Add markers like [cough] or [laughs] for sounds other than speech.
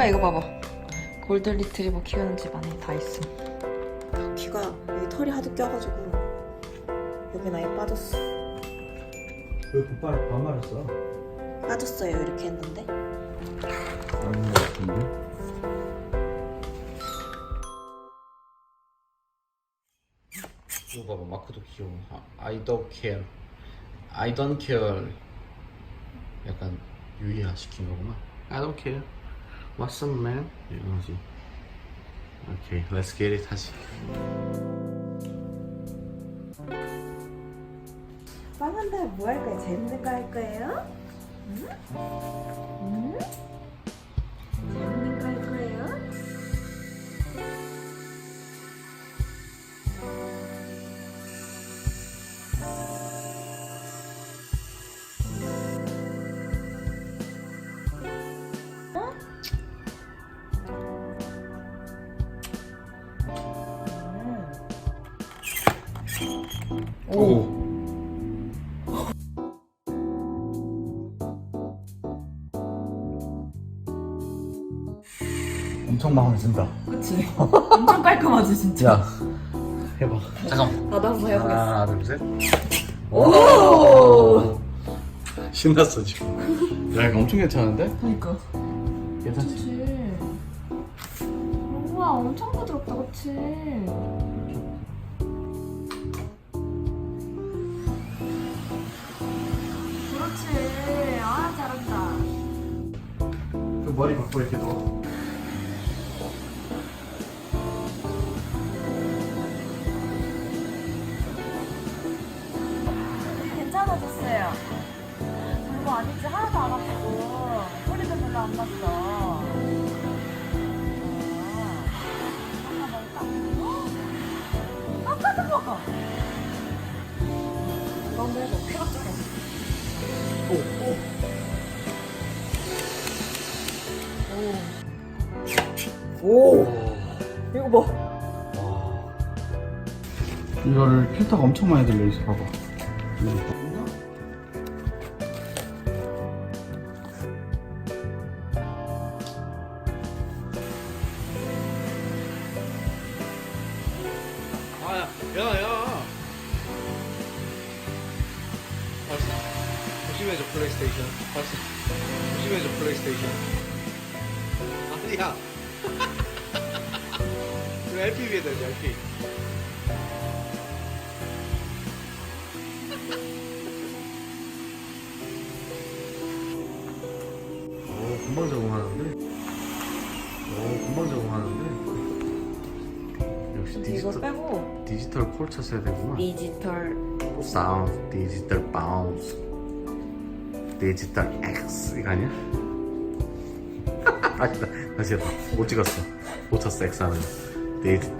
뭐야 이거 봐봐. 골든 리트리버 키우는 집 안에 다 있음. 귀가 여기 털이 하도 껴가지고 여기 나에 빠졌어. 왜 굿발 반말했어? 빠졌어요 이렇게 했는데. 아닌 것 같은데? 이거 봐봐 마크도 귀여워 아, I don't care I don't care 약간 유희화 시킨 거구나 I don't care What's up man 이거지 오케이 let's get it 하지 빵한다 뭐 할 거예요? 재밌는 거 할 거예요? 응? 응? 오. 엄청 마음에 든다 그치? [laughs] 엄청 깔끔하지 진짜. 야 해봐 잠깐만 나도 한번 해보겠어. 하나 둘 셋 오. 신났어 지금 야 이거 엄청 괜찮은데? 그니까. 괜찮지? 그치. 우와 엄청 부드럽다 그치? 그 머리 바꿔 이렇게 넣어 괜찮아졌어요. 별거 아니지 하나도 안 아프고 소리도 별로 안 났어. 아? 어? 아까도 먹어. 한번 해봐. 쾌가 쩔어. 오, 오. 오. 이거 봐. 이거를 필터가 엄청 많이 들려 있어. 봐봐. 아야 야야 다시 조심해줘 플레이스테이션. 다시 조심해줘 플레이스테이션 이거 LPB에 되지 LP 오 금방 적응하는데? 오 금방 적응하는데? 역시 이거 디지털 빼고 디지털 콜 쳤어야 되구나 디지털 사운드 디지털 바운스 디지털 X 이거 아니야? 다시 해봐 못 찍었어. 못 쳤어 X 하는. 디지